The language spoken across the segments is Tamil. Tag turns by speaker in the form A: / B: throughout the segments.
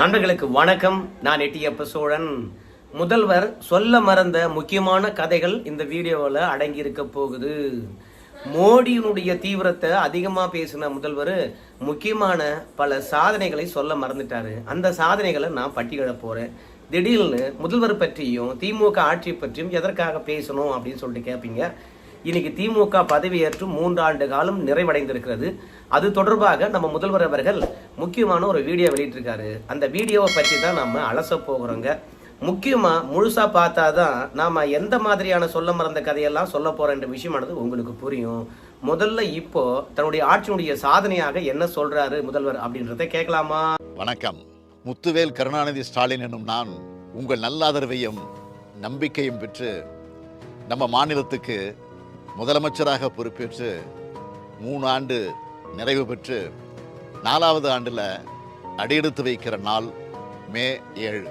A: நண்பர்களுக்கு வணக்கம். நான் எட்டியப்ப சோழன் முதல்வர் சொல்ல மறந்த முக்கியமான கதைகள் இந்த வீடியோவில் அடங்கி இருக்க போகுது. மோடியினுடைய தீவிரத்தை அதிகமாக பேசின முதல்வர் முக்கியமான பல சாதனைகளை சொல்ல மறந்துட்டாரு. அந்த சாதனைகளை நான் பட்டியலிட போறேன். திடீர்னு முதல்வர் பற்றியும் திமுக ஆட்சி பற்றியும் எதற்காக பேசணும் அப்படின்னு சொல்லிட்டு கேட்பீங்க இன்னைக்கு திமுக பதவியேற்று மூன்றாண்டு காலம் நிறைவடைந்திருக்கிறது. அது தொடர்பாக நம்ம முதல்வர் அவர்கள் முக்கியமான ஒரு வீடியோ வெளியிட்டிருக்காரு. அந்த வீடியோவை பற்றி தான் நம்ம அலச போகிறோங்க. முக்கியமாக முழுசாக பார்த்தா தான் நாம் எந்த மாதிரியான சொல்ல மறந்த கதையெல்லாம் சொல்ல போறன்ற விஷயமானது உங்களுக்கு புரியும். முதல்ல இப்போ தன்னுடைய ஆட்சியினுடைய சாதனையாக என்ன சொல்றாரு முதல்வர் அப்படின்றத கேட்கலாமா?
B: வணக்கம். முத்துவேல் கருணாநிதி ஸ்டாலின் என்னும் நான் உங்கள் நல்லாதரவையும் நம்பிக்கையும் பெற்று நம்ம மாநிலத்துக்கு முதலமைச்சராக பொறுப்பேற்று மூணு ஆண்டு நிறைவு பெற்று நாலாவது ஆண்டில் அடியெடுத்து வைக்கிற நாள் மே ஏழு.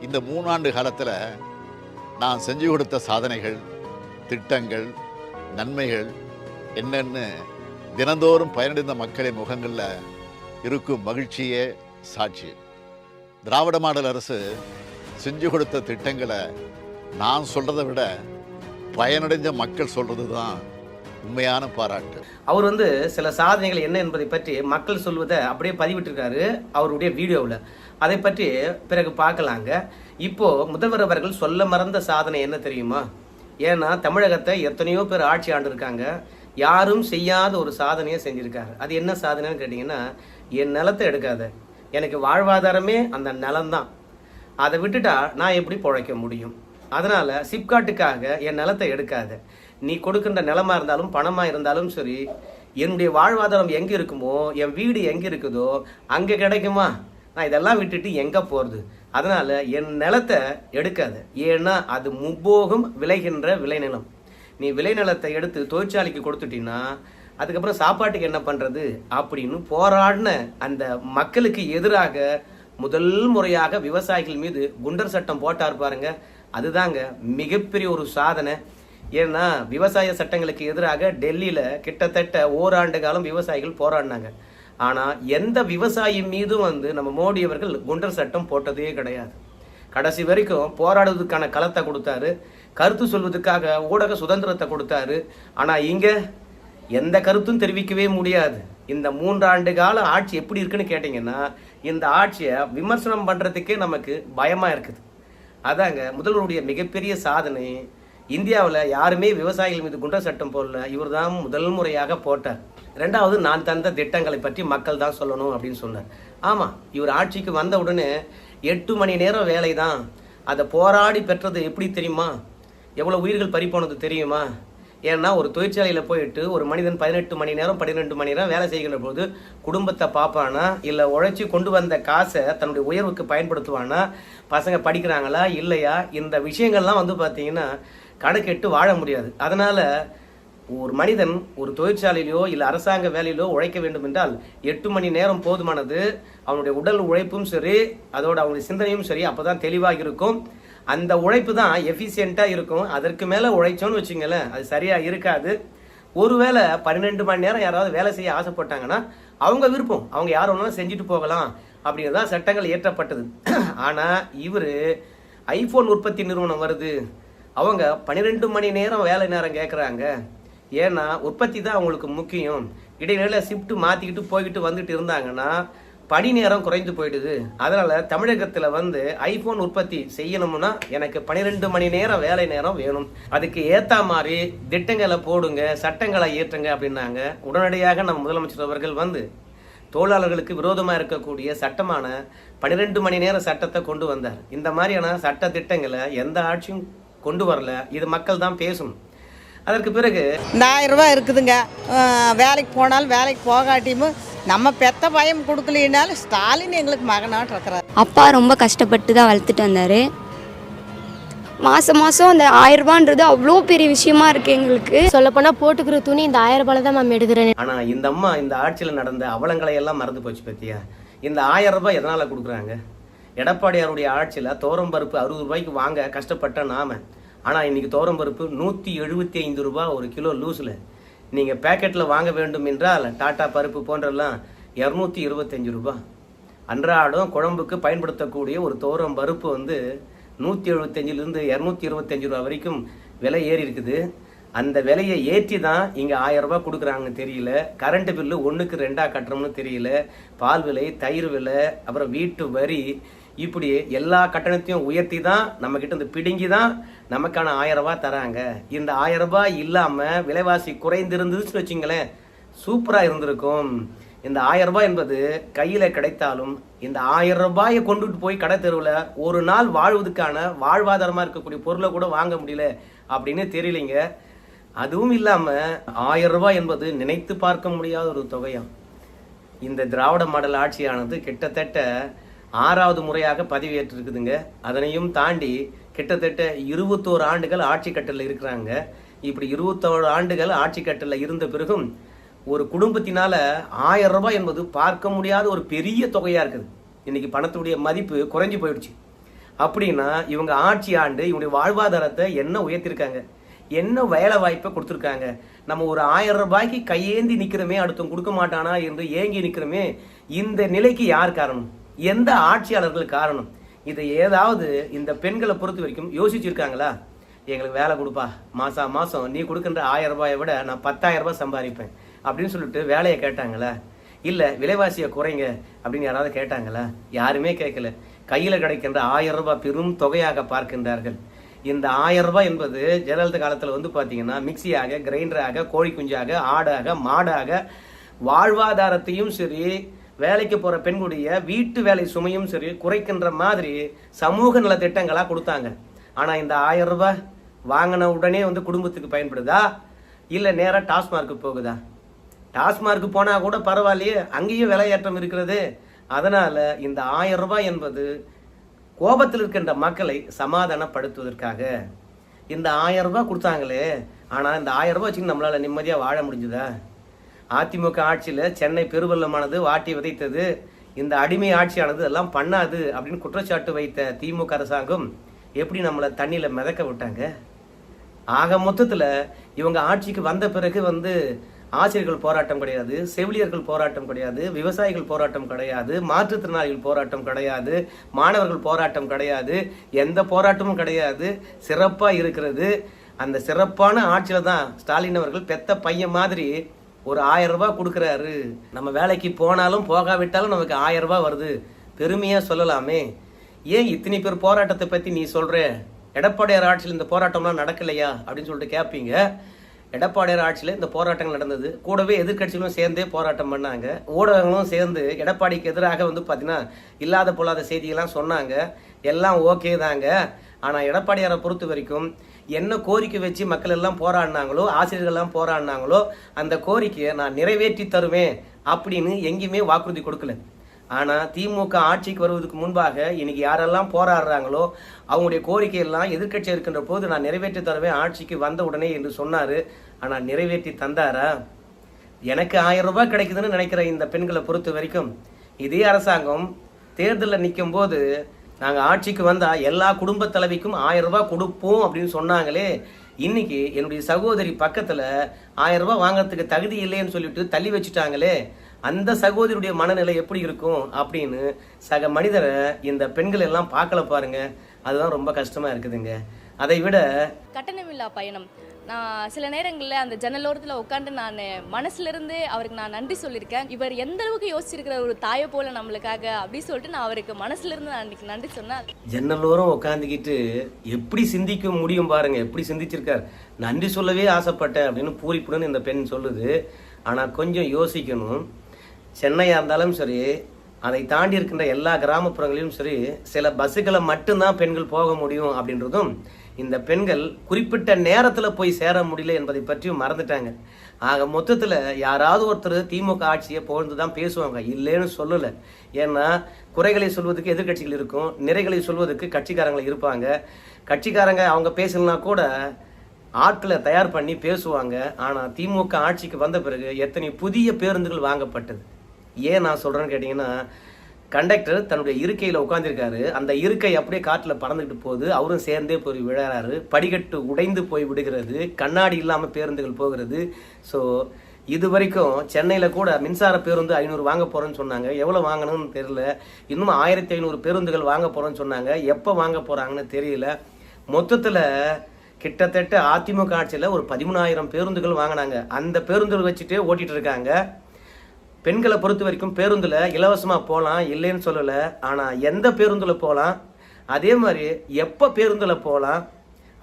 B: இந்த மூணாண்டு காலத்தில் நான் செஞ்சு கொடுத்த சாதனைகள் திட்டங்கள் நன்மைகள் என்னென்னு தினந்தோறும் பயனடைந்த மக்களின் முகங்களில் இருக்கும் மகிழ்ச்சியே சாட்சி. திராவிட மாடல் அரசு செஞ்சு கொடுத்த திட்டங்களை நான் சொல்கிறத விட பயனடைஞ்ச மக்கள் சொல்கிறது தான் உண்மையான பாராட்டு.
A: அவர் வந்து சில சாதனைகள் என்ன என்பதை பற்றி மக்கள் சொல்வதை அப்படியே பதிவிட்டிருக்காரு அவருடைய வீடியோவில். அதை பற்றி பிறகு பார்க்கலாங்க. இப்போ முதல்வர் அவர்கள் சொல்ல மறந்த சாதனை என்ன தெரியுமா? ஏன்னா தமிழகத்தை எத்தனையோ பேர் ஆட்சி ஆண்டிருக்காங்க. யாரும் செய்யாத ஒரு சாதனையை செஞ்சுருக்காரு. அது என்ன சாதனைன்னு கேட்டிங்கன்னா என் நிலத்தை எடுக்காத. எனக்கு வாழ்வாதாரமே அந்த நிலம்தான். அதை விட்டுட்டா நான் எப்படி பிழைக்க முடியும்? அதனால் சிப்காட்டுக்காக என் நிலத்தை எடுக்காத. நீ கொடுக்கின்ற நிலமா இருந்தாலும் பணமா இருந்தாலும் சரி என்னுடைய வாழ்வாதாரம் எங்க இருக்குமோ என் வீடு எங்க இருக்குதோ அங்க கிடைக்குமா? நான் இதெல்லாம் விட்டுட்டு எங்க போறது? அதனால என் நிலத்தை எடுக்காது. ஏன்னா அது முப்போகம் விளைகின்ற விளைநிலம். நீ விளைநிலத்தை எடுத்து தொழிற்சாலைக்கு கொடுத்துட்டீங்கன்னா அதுக்கப்புறம் சாப்பாட்டுக்கு என்ன பண்றது? அப்படின்னு போராடின அந்த மக்களுக்கு எதிராக முதல் முறையாக விவசாயிகள் மீது குண்டர் சட்டம் போட்டார் பாருங்க. அதுதாங்க மிகப்பெரிய ஒரு சாதனை. ஏன்னா விவசாய சட்டங்களுக்கு எதிராக டெல்லியில் கிட்டத்தட்ட ஓராண்டு காலம் விவசாயிகள் போராடினாங்க. ஆனால் எந்த விவசாயி மீதும் வந்து நம்ம மோடி அவர்கள் குண்டர் சட்டம் போட்டதே கிடையாது. கடைசி வரைக்கும் போராடுவதற்கான களத்தை கொடுத்தாரு. கருத்து சொல்வதற்காக ஊடக சுதந்திரத்தை கொடுத்தாரு. ஆனால் இங்கே எந்த கருத்தும் தெரிவிக்கவே முடியாது. இந்த மூன்றாண்டு கால ஆட்சி எப்படி இருக்குன்னு கேட்டிங்கன்னா இந்த ஆட்சியை விமர்சனம் பண்ணுறதுக்கே நமக்கு பயமாக இருக்குது. அதாங்க முதல்வருடைய மிகப்பெரிய சாதனை இந்தியாவில் யாருமே விவசாயிகள் மீது குண்டர் சட்டம் போடல. இவர் தான் முதல் முறையாக போட்டார். ரெண்டாவது நான் தந்த திட்டங்களை பற்றி மக்கள் தான் சொல்லணும் அப்படின்னு சொன்னார். ஆமாம் இவர் ஆட்சிக்கு வந்த உடனே எட்டு மணி நேரம் வேலை தான் அதை போராடி பெற்றது எப்படி தெரியுமா? எவ்வளோ உயிர்கள் பறிப்போனது தெரியுமா? ஏன்னா ஒரு தொழிற்சாலையில் போயிட்டு ஒரு மனிதன் பதினெட்டு மணி நேரம் பன்னிரெண்டு மணி நேரம் வேலை செய்கின்ற போது குடும்பத்தை பார்ப்பானா? இல்லை உழைச்சி கொண்டு வந்த காசை தன்னுடைய உயர்வுக்கு பயன்படுத்துவானா? பசங்க படிக்கிறாங்களா? இல்லையா? இந்த விஷயங்கள்லாம் வந்து பார்த்தீங்கன்னா கணக்கெட்டு வாழ முடியாது. அதனால ஒரு மனிதன் ஒரு தொழிற்சாலையிலோ இல்லை அரசாங்க வேலையிலோ உழைக்க வேண்டும் என்றால் எட்டு மணி நேரம் போதுமானது. அவனுடைய உடல் உழைப்பும் சரி அதோட அவனுடைய சிந்தனையும் சரி அப்போ தான் தெளிவாக இருக்கும். அந்த உழைப்பு தான் எஃபிஷியண்ட்டாக இருக்கும். அதற்கு மேலே உழைச்சோன்னு வச்சுங்களேன் அது சரியாக இருக்காது. ஒருவேளை பன்னிரெண்டு மணி நேரம் யாராவது வேலை செய்ய ஆசைப்பட்டாங்கன்னா அவங்க விருப்பம். அவங்க யார் ஒன்றும் செஞ்சுட்டு போகலாம் அப்படிங்கிறது தான் சட்டங்கள் இயற்றப்பட்டது. ஆனால் இவர் ஐஃபோன் உற்பத்தி நிறுவனம் வருது. அவங்க பன்னிரெண்டு மணி நேரம் வேலை நேரம் கேட்குறாங்க ஏன்னா உற்பத்தி தான் அவங்களுக்கு முக்கியம். இடையில ஷிஃப்ட் மாற்றிக்கிட்டு போய்கிட்டு வந்துட்டு இருந்தாங்கன்னா பணி நேரம் குறைந்து போயிடுது. அதனால் தமிழகத்தில் வந்து ஐஃபோன் உற்பத்தி செய்யணும்னா எனக்கு பன்னிரெண்டு மணி நேரம் வேலை நேரம் வேணும். அதுக்கு ஏற்ற மாதிரி திட்டங்களை போடுங்க சட்டங்களை ஏற்றுங்க அப்படின்னாங்க. உடனடியாக நம்ம முதலமைச்சர் அவர்கள் வந்து தொழிலாளர்களுக்கு விரோதமாக இருக்கக்கூடிய சட்டமான பன்னிரெண்டு மணி நேர சட்டத்தை கொண்டு வந்தார். இந்த மாதிரியான சட்ட திட்டங்களை எந்த ஆட்சியும் கொண்டு வரல. இது மக்கள் தான் பேசணும். அதற்கு பிறகு
C: இந்த ஆயிரம் ரூபாய் இருக்குதுங்க. வேலைக்கு போனாலும் வேலைக்கு போகாட்டியும் நம்ம பெத்த பயம் கொடுக்கலினாலும் ஸ்டாலின் எங்களுக்கு மகனாட்டு இருக்கிறார்.
D: அப்பா ரொம்ப கஷ்டப்பட்டு தான் வளர்த்துட்டு வந்தார். மாதம் மாதம் அந்த ஆயிரம் ரூபான்றது அவ்வளோ பெரிய விஷயமா இருக்குது எங்களுக்கு.
E: சொல்லப்போனால் போட்டுக்கிற துணி இந்த ஆயிரம் ரூபாயில தான் மேம் எடுக்கிறேன்.
A: ஆனா இந்த அம்மா இந்த ஆட்சியில் நடந்த அவலங்களை எல்லாம் மறந்து போச்சு பத்தியா? இந்த ஆயிரம் ரூபாய் எதனால கொடுக்குறாங்க? எடப்பாடியாருடைய ஆட்சியில் தோரம் பருப்பு அறுபது ரூபாய்க்கு வாங்க கஷ்டப்பட்ட நாம. ஆனால் இன்னைக்கு தோரம் பருப்பு நூற்றி எழுபத்தி ஐந்து ரூபாய் ஒரு கிலோ லூஸில் நீங்கள் பேக்கெட்டில் வாங்க வேண்டும் என்றால் டாட்டா பருப்பு போன்றெல்லாம் இரநூத்தி இருபத்தஞ்சு ரூபா. அன்றாடம் குழம்புக்கு பயன்படுத்தக்கூடிய ஒரு தோரம் பருப்பு வந்து நூற்றி எழுபத்தஞ்சிலிருந்து இரநூத்தி இருபத்தஞ்சு ரூபா வரைக்கும் விலை ஏறி இருக்குது. அந்த விலையை ஏற்றி தான் இங்கே ஆயிரம் ரூபாய் கொடுக்குறாங்கன்னு தெரியல. கரண்ட் பில்லு ஒன்றுக்கு ரெண்டாக கட்டுறோம்னு தெரியல. பால் விலை தயிர் விலை அப்புறம் வீட்டு வரி இப்படி எல்லா கட்டணத்தையும் உயர்த்தி தான் நம்ம கிட்ட பிடுங்கி தான் நமக்கான ஆயிரம் ரூபாய் தராங்க. இந்த ஆயிரம் ரூபாய் இல்லாமல் விலைவாசி குறைந்திருந்துச்சுன்னு வச்சுங்களேன் சூப்பராக இருந்திருக்கும். இந்த ஆயிரம் ரூபாய் என்பது கையில் கிடைத்தாலும் இந்த ஆயிரம் ரூபாயை கொண்டுட்டு போய் கடை தெருவில் ஒரு நாள் வாழ்வதற்கான வாழ்வாதாரமாக இருக்கக்கூடிய பொருளை கூட வாங்க முடியல அப்படின்னு தெரியலைங்க. அதுவும் இல்லாமல் ஆயிரம் ரூபாய் என்பது நினைத்து பார்க்க முடியாத ஒரு தொகையாம். இந்த திராவிட மாடல் ஆட்சியானது கிட்டத்தட்ட ஆறாவது முறையாக பதவியேற்றிருக்குதுங்க அதனையும் தாண்டி கிட்டத்தட்ட இருபத்தோரு ஆண்டுகள் ஆட்சி கட்டலில் இருக்கிறாங்க. இப்படி இருபத்தோரு ஆண்டுகள் ஆட்சி கட்டலில் இருந்த பிறகும் ஒரு குடும்பத்தினால ஆயிரம் ரூபாய் என்பது பார்க்க முடியாத ஒரு பெரிய தொகையாக இருக்குது. இன்னைக்கு பணத்துடைய மதிப்பு குறைஞ்சு போயிடுச்சு. அப்படின்னா இவங்க ஆட்சி ஆண்டு இவங்களுடைய வாழ்வாதாரத்தை என்ன உயர்த்திருக்காங்க? என்ன வேலை வாய்ப்பை கொடுத்துருக்காங்க? நம்ம ஒரு ஆயிரம் ரூபாய்க்கு கையேந்தி நிற்கிறோமே அடுத்தவங்க கொடுக்க மாட்டானா என்று ஏங்கி நிற்கிறோமே இந்த நிலைக்கு யார் காரணம்? எந்த ஆட்சியாளர்கள் காரணம்? இதை ஏதாவது இந்த பெண்களை பொறுத்த வரைக்கும் யோசிச்சிருக்காங்களா? எங்களுக்கு வேலை கொடுப்பா. மாசா மாசம் நீ கொடுக்கின்ற ஆயிரம் ரூபாயை விட நான் பத்தாயிரம் ரூபாய் சம்பாதிப்பேன். அப்படின்னு சொல்லிட்டு வேலையை கேட்டாங்களா? இல்ல விலைவாசியை குறைங்க அப்படின்னு யாராவது கேட்டாங்களா? யாருமே கேட்கல. கையில கிடைக்கின்ற ஆயிரம் ரூபாய் பெரும் தொகையாக பார்க்கின்றார்கள். இந்த ஆயிரம் ரூபாய் என்பது ஜெயலலிதா காலத்துல வந்து பாத்தீங்கன்னா மிக்சியாக கிரைண்டராக கோழி குஞ்சாக ஆடாக மாடாக வாழ்வாதாரத்தையும் சரி வேலைக்கு போகிற பெண்களுடைய வீட்டு வேலை சுமையும் சரி குறைக்கின்ற மாதிரி சமூக நல திட்டங்களாக கொடுத்தாங்க. ஆனால் இந்த ஆயிரம் ரூபாய் வாங்கின உடனே வந்து குடும்பத்துக்கு பயன்படுதா? இல்லை நேராக டாஸ்மார்க்கு போகுதா? டாஸ்மார்க்கு போனால் கூட பரவாயில்லையே அங்கேயும் விலையேற்றம் இருக்கிறது. அதனால் இந்த ஆயிரம் ரூபாய் என்பது கோபத்தில் இருக்கின்ற மக்களை சமாதானப்படுத்துவதற்காக. இந்த ஆயிரம் ரூபாய் கொடுத்தாங்களே ஆனால் இந்த ஆயிரம் ரூபாய் வச்சுக்கிட்டு நம்மளால் நிம்மதியாக வாழ முடிஞ்சுதா? அதிமுக ஆட்சியில் சென்னை பெருவெள்ளமானது வாட்டி விதைத்தது. இந்த அடிமை ஆட்சியானது எல்லாம் பண்ணாது அப்படின்னு குற்றச்சாட்டு வைத்த திமுக அரசாங்கம் எப்படி நம்மளை தண்ணியில் மிதக்க விட்டாங்க? ஆக மொத்தத்தில் இவங்க ஆட்சிக்கு வந்த பிறகு வந்து ஆசிரியர்கள் போராட்டம் கிடையாது செவிலியர்கள் போராட்டம் கிடையாது விவசாயிகள் போராட்டம் கிடையாது மாற்றுத்திறனாளிகள் போராட்டம் கிடையாது மாணவர்கள் போராட்டம் கிடையாது எந்த போராட்டமும் கிடையாது சிறப்பாக இருக்கிறது. அந்த சிறப்பான ஆட்சியில் தான் ஸ்டாலின் அவர்கள் பெத்த பையன் மாதிரி ஒரு ஆயிரம் ரூபாய் கொடுக்குறாரு. நம்ம வேலைக்கு போனாலும் போகாவிட்டாலும் நமக்கு ஆயிரம் ரூபாய் வருது. பெருமையா சொல்லலாமே. ஏன் இத்தனை பேர் போராட்டத்தை பத்தி நீ சொல்ற? எடப்பாடியார் ஆட்சியில் இந்த போராட்டம்லாம் நடக்கலையா? அப்படின்னு சொல்லிட்டு கேட்பீங்க எடப்பாடியார் ஆட்சியில் இந்த போராட்டங்கள் நடந்தது. கூடவே எதிர்கட்சிகளும் சேர்ந்தே போராட்டம் பண்ணாங்க. ஊடகங்களும் சேர்ந்து எடப்பாடிக்கு எதிராக வந்து பார்த்தீங்கன்னா இல்லாத பொல்லாத செய்திகள்லாம் சொன்னாங்க. எல்லாம் ஓகே தாங்க. ஆனால் எடப்பாடியாரை பொறுத்த வரைக்கும் என்ன கோரிக்கை வச்சு மக்கள் எல்லாம் போராடினாங்களோ ஆசிரியர்கள்லாம் போராடினாங்களோ அந்த கோரிக்கையை நான் நிறைவேற்றி தருவேன் அப்படின்னு எங்கேயுமே வாக்குறுதி கொடுக்கல. ஆனால் திமுக ஆட்சிக்கு வருவதற்கு முன்பாக இன்னைக்கு யாரெல்லாம் போராடுறாங்களோ அவங்களுடைய கோரிக்கையெல்லாம் எதிர்கட்சி எதிர்க்கட்சி இருக்கின்ற போது நான் நிறைவேற்றி தருவேன் ஆட்சிக்கு வந்த உடனே என்று சொன்னார். ஆனால் நிறைவேற்றி தந்தாரா? எனக்கு ஆயிரம் ரூபாய் கிடைக்குதுன்னு நினைக்கிற இந்த பெண்களை பொறுத்த வரைக்கும் இதே அரசாங்கம் தேர்தலில் நிற்கும் போது நாங்கள் ஆட்சிக்கு வந்தால் எல்லா குடும்ப தலைவிக்கும் ஆயிரம் ரூபாய் கொடுப்போம் அப்படின்னு சொன்னாங்களே இன்னைக்கு என்னுடைய சகோதரி பக்கத்தில் ஆயிரம் ரூபாய் வாங்குறதுக்கு தகுதி இல்லைன்னு சொல்லிட்டு தள்ளி வச்சுட்டாங்களே அந்த சகோதரியுடைய மனநிலை எப்படி இருக்கும் அப்படின்னு சக மனிதரை இந்த பெண்கள் எல்லாம் பார்க்கல பாருங்க. அதுதான் ரொம்ப கஷ்டமா இருக்குதுங்க. அதை விட
F: கட்டணமில்லா பயணம். நான் சில நேரங்களில் அந்த ஜன்னலோரத்தில் உட்காந்து நான் மனசுலேருந்து அவருக்கு நான் நன்றி சொல்லியிருக்கேன். இவர் எந்த அளவுக்கு யோசிச்சிருக்கிற ஒரு தாயை போல நம்மளுக்காக அப்படி சொல்லிட்டு நான் அவருக்கு மனசுலேருந்து நான் அன்னைக்கு நன்றி சொன்னேன்
A: ஜன்னலோரம் உட்காந்துக்கிட்டு எப்படி சிந்திக்க முடியும் பாருங்க. எப்படி சிந்திச்சிருக்கார். நன்றி சொல்லவே ஆசைப்பட்டேன் அப்படின்னு பூரிப்புடன் இந்த பெண் சொல்லுது. ஆனால் கொஞ்சம் யோசிக்கணும். சென்னையாக இருந்தாலும் சரி அதை தாண்டி இருக்கின்ற எல்லா கிராமப்புறங்களிலும் சரி சில பஸ்ஸுகளை மட்டும்தான் பெண்கள் போக முடியும் அப்படின்றதும் இந்த பெண்கள் குறிப்பிட்ட நேரத்தில் போய் சேர முடியல என்பதை பற்றியும் மறந்துட்டாங்க. ஆக மொத்தத்தில் யாராவது ஒருத்தர் திமுக ஆட்சியை புகழ்ந்து தான் பேசுவாங்க. இல்லைன்னு சொல்லலை. ஏன்னா குறைகளை சொல்வதற்கு எதிர்க்கட்சிகள் இருக்கும் நிறைகளை சொல்வதற்கு கட்சிக்காரங்க இருப்பாங்க. கட்சிக்காரங்க அவங்க பேசலனா கூட ஆட்களை தயார் பண்ணி பேசுவாங்க. ஆனால் திமுக ஆட்சிக்கு வந்த பிறகு எத்தனை புதிய பேருந்துகள் வாங்கப்பட்டது. ஏன் நான் சொல்கிறேன்னு கேட்டிங்கன்னா கண்டக்டர் தன்னுடைய இருக்கையில் உட்காந்துருக்காரு அந்த இருக்கை அப்படியே காற்றில் பறந்துக்கிட்டு போகுது. அவரும் சேர்ந்தே போய் விழறாரு படிக்கட்டு உடைந்து போய் விடுகிறது. கண்ணாடி இல்லாமல் பேருந்துகள் போகிறது. ஸோ இது வரைக்கும் சென்னையில் கூட மின்சார பேருந்து ஐநூறு வாங்க போகிறேன்னு சொன்னாங்க. எவ்வளோ வாங்கணும்னு தெரியல. இன்னும் ஆயிரத்தி ஐநூறு பேருந்துகள் வாங்க போகிறோன்னு சொன்னாங்க. எப்போ வாங்க போகிறாங்கன்னு தெரியல. மொத்தத்தில் கிட்டத்தட்ட அதிமுக ஆட்சியில் ஒரு பதிமூணாயிரம் பேருந்துகள் வாங்கினாங்க. அந்த பேருந்துகள் வச்சுட்டே ஓட்டிகிட்டு இருக்காங்க. பெண்களை பொறுத்த வரைக்கும் பேருந்தில் இலவசமாக போகலாம் இல்லைன்னு சொல்லலை. ஆனால் எந்த பேருந்தில் போகலாம் அதே மாதிரி எப்போ பேருந்தில் போகலாம்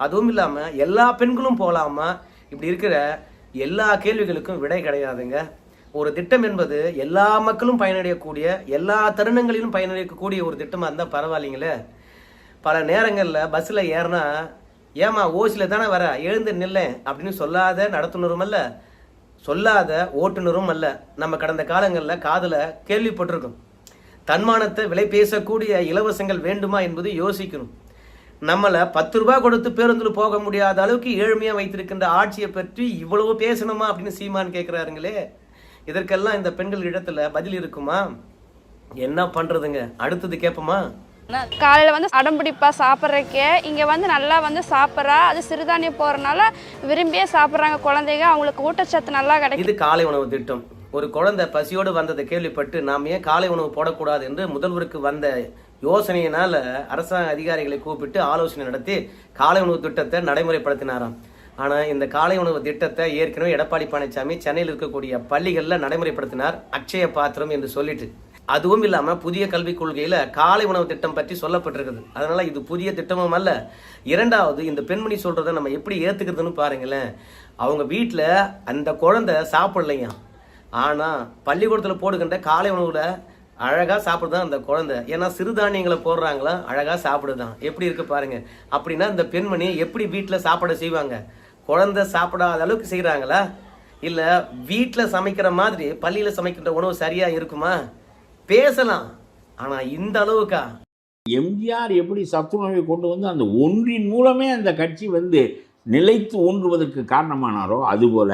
A: அதுவும் இல்லாமல் எல்லா பெண்களும் போகலாமா இப்படி இருக்கிற எல்லா கேள்விகளுக்கும் விடை கிடையாதுங்க. ஒரு திட்டம் என்பது எல்லா மக்களும் பயனடையக்கூடிய எல்லா தருணங்களிலும் பயனடையக்கூடிய ஒரு திட்டமாக இருந்தால் பரவாயில்லைங்களே. பல நேரங்களில் பஸ்ஸில் ஏறினா ஏமா ஓசியில் தானே வர? எழுந்து நில்லேன் அப்படின்னு சொல்லாத நடத்துனரும் சொல்லாத ஓட்டுநரும் அல்ல. நம்ம கடந்த காலங்களில் காதில் கேள்விப்பட்டிருக்கோம் தன்மானத்தை விலை பேசக்கூடிய இலவசங்கள் வேண்டுமா என்பது யோசிக்கணும். நம்மளை பத்து ரூபாய் கொடுத்து பேருந்தில் போக முடியாத அளவுக்கு ஏழ்மையாக வைத்திருக்கின்ற ஆட்சியை பற்றி இவ்வளவு பேசணுமா அப்படின்னு சீமான் கேட்குறாருங்களே இதற்கெல்லாம் இந்த பெண்கள் இடத்துல பதில் இருக்குமா? என்ன பண்ணுறதுங்க அடுத்தது கேட்போமா
G: காலையில் வந்து அடம்பிடிப்பா சாப்பிட்றக்கே. இங்கே வந்து நல்லா வந்து சாப்பிட்றா. அது சிறுதானியம் போகிறனால விரும்பியே சாப்பிட்றாங்க குழந்தைங்க. அவங்களுக்கு ஊட்டச்சத்து நல்லா கிடைக்கும்.
A: இது காலை உணவு திட்டம். ஒரு குழந்தை பசியோடு வந்ததை கேள்விப்பட்டு நாம் ஏன் காலை உணவு போடக்கூடாது என்று முதல்வருக்கு வந்த யோசனையினால் அரசாங்க அதிகாரிகளை கூப்பிட்டு ஆலோசனை நடத்தி காலை உணவு திட்டத்தை நடைமுறைப்படுத்தினாராம். ஆனால் இந்த காலை உணவு திட்டத்தை ஏற்கனவே எடப்பாடி பழனிசாமி சென்னையில் இருக்கக்கூடிய பள்ளிகளில் நடைமுறைப்படுத்தினார். அக்ஷய பாத்திரம் என்று சொல்லிட்டு. அதுவும் இல்லாமல் புதிய கல்விக் கொள்கையில் காலை உணவு திட்டம் பற்றி சொல்லப்பட்டிருக்குது. அதனால் இது புதிய திட்டமும் அல்ல. இரண்டாவது இந்த பெண்மணி சொல்கிறத நம்ம எப்படி ஏற்றுக்கிறதுன்னு பாருங்களேன். அவங்க வீட்டில் அந்த குழந்தை சாப்பிட்லையா? ஆனால் பள்ளிக்கூடத்தில் போடுகின்ற காலை உணவில் அழகாக சாப்பிடுதான் அந்த குழந்தை. ஏன்னா சிறுதானியங்களை போடுறாங்களா? அழகாக சாப்பிடுதான். எப்படி இருக்கு பாருங்கள் அப்படின்னா இந்த பெண்மணி எப்படி வீட்டில் சாப்பிட செய்வாங்க? குழந்தை சாப்பிடாத அளவுக்கு செய்கிறாங்களா இல்லை வீட்டில் சமைக்கிற மாதிரி பள்ளியில் சமைக்கின்ற உணவு சரியாக இருக்குமா? பேசலாம். ஆனால் இந்த அளவுக்கா?
H: எம்ஜிஆர் எப்படி சத்துணவை கொண்டு வந்து அந்த ஒன்றின் மூலமே அந்த கட்சி வந்து நிலைத்து ஊன்றுவதற்கு காரணமானாரோ அதுபோல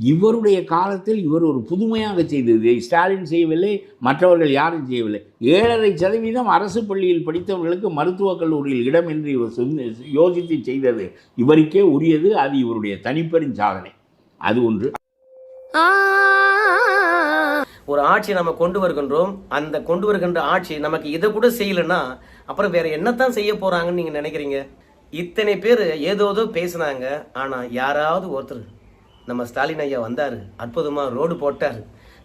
H: இவருடைய காலத்தில் இவர் ஒரு புதுமையாக செய்தது. ஸ்டாலின் செய்யவில்லை மற்றவர்கள் யாரும் செய்யவில்லை. ஏழரை சதவீதம் அரசு பள்ளியில் படித்தவர்களுக்கு மருத்துவக் கல்லூரியில் இடம் என்று இவர் யோசித்து செய்தது இவருக்கே உரியது அது இவருடைய தனிப்பெரும் சாதனை. அது ஒன்று.
A: ஒரு ஆட்சி நம்ம கொண்டு வருகின்றோம் அந்த கொண்டு வருகின்ற ஆட்சி நமக்கு இதை கூட செய்யலைன்னா அப்புறம் வேற என்னத்தான் செய்ய போறாங்கன்னு நீங்க நினைக்கிறீங்க? இத்தனை பேர் ஏதோதோ பேசுனாங்க ஆனா யாராவது ஒருத்தர் நம்ம ஸ்டாலின் ஐயா வந்தார் அற்புதமாக ரோடு போட்டார்.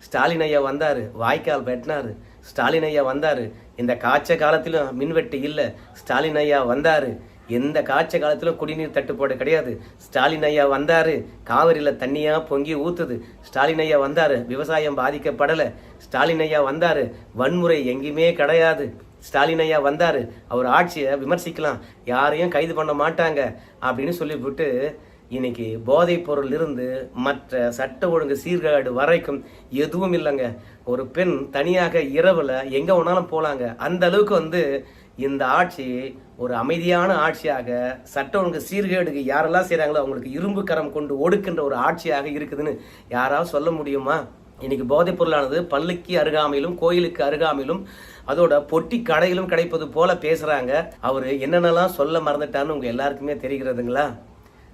A: ஸ்டாலின் ஐயா வந்தார் வாய்க்கால் வெட்டினார். ஸ்டாலின் ஐயா வந்தார் இந்த காய்ச்ச காலத்திலும் மின்வெட்டு இல்லை. ஸ்டாலின் ஐயா வந்தார் எந்த காய்ச்ச காலத்தில் குடிநீர் தட்டுப்பாடு கிடையாது. ஸ்டாலின் ஐயா வந்தார். காவிரியில் தண்ணியாக பொங்கி ஊத்துது. ஸ்டாலின் ஐயா வந்தார். விவசாயம் பாதிக்கப்படலை. ஸ்டாலின் ஐயா வந்தார். வன்முறை எங்கேயுமே கிடையாது. ஸ்டாலின் ஐயா வந்தார். அவர் ஆட்சியை விமர்சிக்கலாம். யாரையும் கைது பண்ண மாட்டாங்க அப்படின்னு சொல்லிவிட்டு இன்னைக்கு போதைப் பொருள் இருந்து மற்ற சட்ட ஒழுங்கு சீர்கேடு வரைக்கும் எதுவும் இல்லைங்க. ஒரு பெண் தனியாக இரவில் எங்கே வேணாலும் போகலாங்க அந்த அளவுக்கு வந்து இந்த ஆட்சி ஒரு அமைதியான ஆட்சியாக சட்ட ஒழுங்கு சீர்கேடுக்கு யாரெல்லாம் செய்கிறாங்களோ அவங்களுக்கு இரும்பு கரம் கொண்டு ஒடுக்கின்ற ஒரு ஆட்சியாக இருக்குதுன்னு யாராவது சொல்ல முடியுமா? இன்னைக்கு போதைப் பொருளானது பள்ளிக்கு அருகாமையிலும் கோயிலுக்கு அருகாமையிலும் அதோட பொட்டி கடையிலும் கிடைப்பது போல பேசுறாங்க. அவர் என்னென்னலாம் சொல்ல மறந்துட்டான்னு உங்க எல்லாருக்குமே தெரிகிறதுங்களா?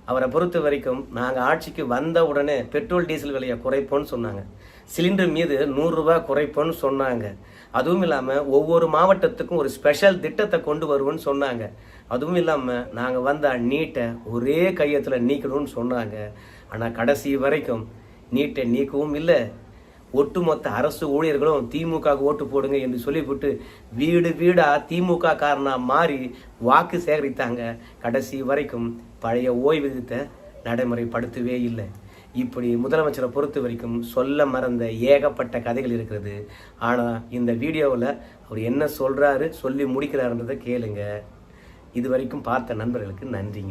A: அவரை பொறுத்த வரைக்கும் நாங்கள் ஆட்சிக்கு வந்த உடனே பெட்ரோல் டீசல் விலையை குறைப்போன்னு சொன்னாங்க. சிலிண்டர் மீது நூறுரூவா குறைப்போன்னு சொன்னாங்க. அதுவும் இல்லாமல் ஒவ்வொரு மாவட்டத்துக்கும் ஒரு ஸ்பெஷல் திட்டத்தை கொண்டு வருவோம்னு சொன்னாங்க. அதுவும் இல்லாமல் நாங்கள் வந்த நீட்டை ஒரே கையத்தில் நீக்கணும்னு சொன்னாங்க. ஆனால் கடைசி வரைக்கும் நீட்டை நீக்கவும் இல்லை. ஒட்டுமொத்த அரசு ஊழியர்களும் திமுக ஓட்டு போடுங்க என்று சொல்லிவிட்டு வீடு வீடாக திமுக காரனா மாறி வாக்கு சேகரித்தாங்க. கடைசி வரைக்கும் பழைய ஓய்வூதியத்தை நடைமுறைப்படுத்தவே இல்லை. இப்படி முதலமைச்சரை பொறுத்த வரைக்கும் சொல்ல மறந்த ஏகப்பட்ட கதைகள் இருக்கிறது. ஆனால் இந்த வீடியோவில் அவர் என்ன சொல்கிறாரு சொல்லி முடிக்கிறாருன்றதை கேளுங்க. இது வரைக்கும் பார்த்த நண்பர்களுக்கு நன்றிங்க.